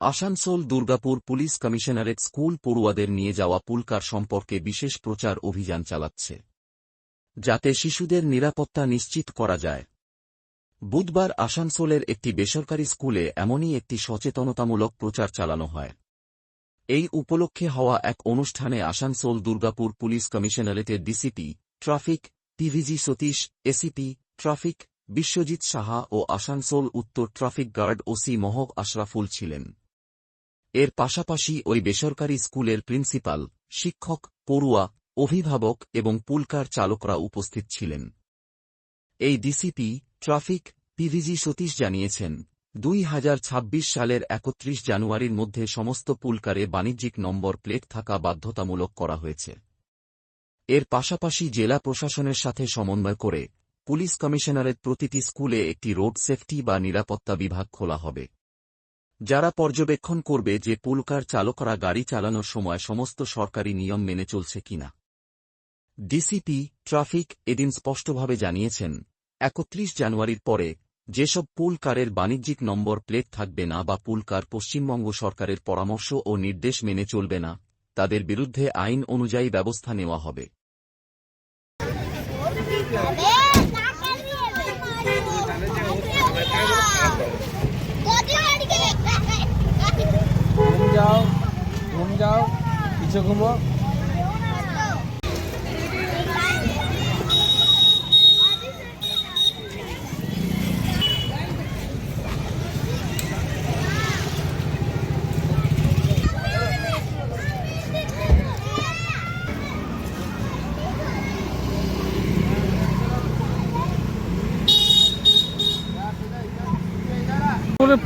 Asansol Durgapur police commissionerate school পড়ুয়াদের নিয়ে যাওয়া পুলকার সম্পর্কে বিশেষ প্রচার অভিযান চালাচ্ছে। যাতে শিশুদের নিরাপত্তা নিশ্চিত করা যায়। বুধবার আসানসোলের একটি বেসরকারি স্কুলে এমনই একটি সচেতনতামূলক প্রচার চালানো হয়। এই উপলক্ষে হওয়া এক অনুষ্ঠানে Asansol Durgapur police কমিশনারেটের DCP, traffic, TVG Satish, ACP, traffic, Biswajit Saha ও আসানসোল উত্তর traffic guard OC Mahak Ashraful ছিলেন। এর পাশাপাশি ওই বেসরকারি স্কুলের প্রিন্সিপাল, শিক্ষক, পড়ুয়া, অভিভাবক এবং পুলকার চালকরা উপস্থিত ছিলেন। এই ডিসিপি, ট্রাফিক, পিভিজি সতীশ জানিয়েছেন, দুই হাজার ছাব্বিশ সালের একত্রিশ জানুয়ারির মধ্যে সমস্ত পুলকারে বাণিজ্যিক নম্বর প্লেট থাকা বাধ্যতামূলক করা হয়েছে। এর পাশাপাশি জেলা প্রশাসনের সাথে সমন্বয় করে পুলিশ কমিশনারের প্রতিটি স্কুলে একটি রোড সেফটি বা নিরাপত্তা বিভাগ খোলা হবে। যারা পর্যবেক্ষণ করবে যে পুলকার চালকরা গাড়ি চালানোর সময় সমস্ত সরকারি নিয়ম মেনে চলছে কিনা। ডিসিপি ট্রাফিক এদিন স্পষ্টভাবে জানিয়েছেন, একত্রিশ জানুয়ারির পরে যেসব পুল কারের বাণিজ্যিক নম্বর প্লেট থাকবে না বা পুল কার পশ্চিমবঙ্গ সরকারের পরামর্শ ও নির্দেশ মেনে চলবে না, তাদের বিরুদ্ধে আইন অনুযায়ী ব্যবস্থা নেওয়া হবে। जाओ, पीछे घूमो।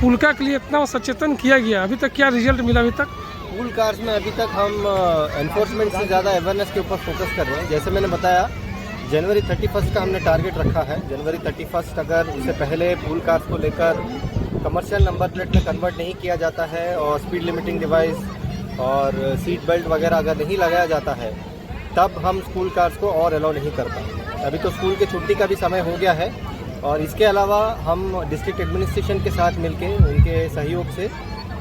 पुलका के लिए इतना सचेतन किया गया अभी तक क्या रिज़ल्ट मिला अभी तक? पूल कार्स में अभी तक हम एनफोर्समेंट से ज़्यादा अवेयरनेस के ऊपर फोकस कर रहे हैं। जैसे मैंने बताया, जनवरी थर्टी फ़र्स्ट का हमने टारगेट रखा है। जनवरी थर्टी फ़र्स्ट अगर उससे पहले पूल कार्स को लेकर कमर्शियल नंबर प्लेट में कन्वर्ट नहीं किया जाता है और स्पीड लिमिटिंग डिवाइस और सीट बेल्ट वगैरह अगर नहीं लगाया जाता है, तब हम स्कूल कार्स को और अलाउ नहीं कर पाए। अभी तो स्कूल की छुट्टी का भी समय हो गया है और इसके अलावा हम डिस्ट्रिक्ट एडमिनिस्ट्रेशन के साथ मिलके उनके सहयोग से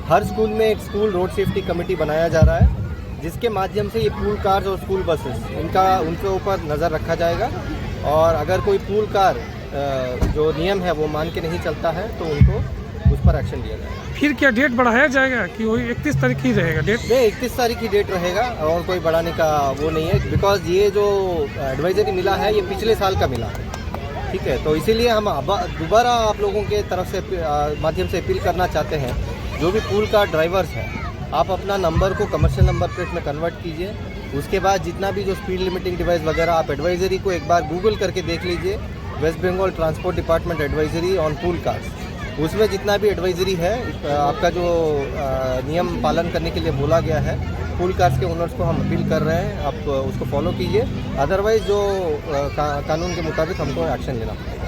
हर स्कूल में एक स्कूल रोड सेफ्टी कमेटी बनाया जा रहा है जिसके माध्यम से ये पूल कार्स और स्कूल बसेस इनका उनके ऊपर नज़र रखा जाएगा। और अगर कोई पूल कार जो नियम है वो मान के नहीं चलता है तो उनको उस पर एक्शन लिया जाएगा। फिर क्या डेट बढ़ाया जाएगा? कि वही इकतीस तारीख ही रहेगा डेट नहीं इकतीस तारीख की डेट रहेगा और कोई बढ़ाने का वो नहीं है बिकॉज़ ये जो एडवाइजरी मिला है ये पिछले साल का मिला है। ठीक है तो इसीलिए हम दोबारा आप लोगों के तरफ़ से माध्यम से अपील करना चाहते हैं जो भी पूल का ड्राइवर्स है आप अपना नंबर को कमर्शियल नंबर प्लेट में कन्वर्ट कीजिए। उसके बाद जितना भी जो स्पीड लिमिटिंग डिवाइस वगैरह आप एडवाइजरी को एक बार गूगल करके देख लीजिए। West Bengal transport department advisory on pool cars उसमें जितना भी एडवाइजरी है आपका जो नियम पालन करने के लिए बोला गया है पूल कार्स के ओनर्स को हम अपील कर रहे हैं। आप उसको फॉलो कीजिए। अदरवाइज़ जो का, कानून के मुताबिक हमको एक्शन लेना पड़ेगा।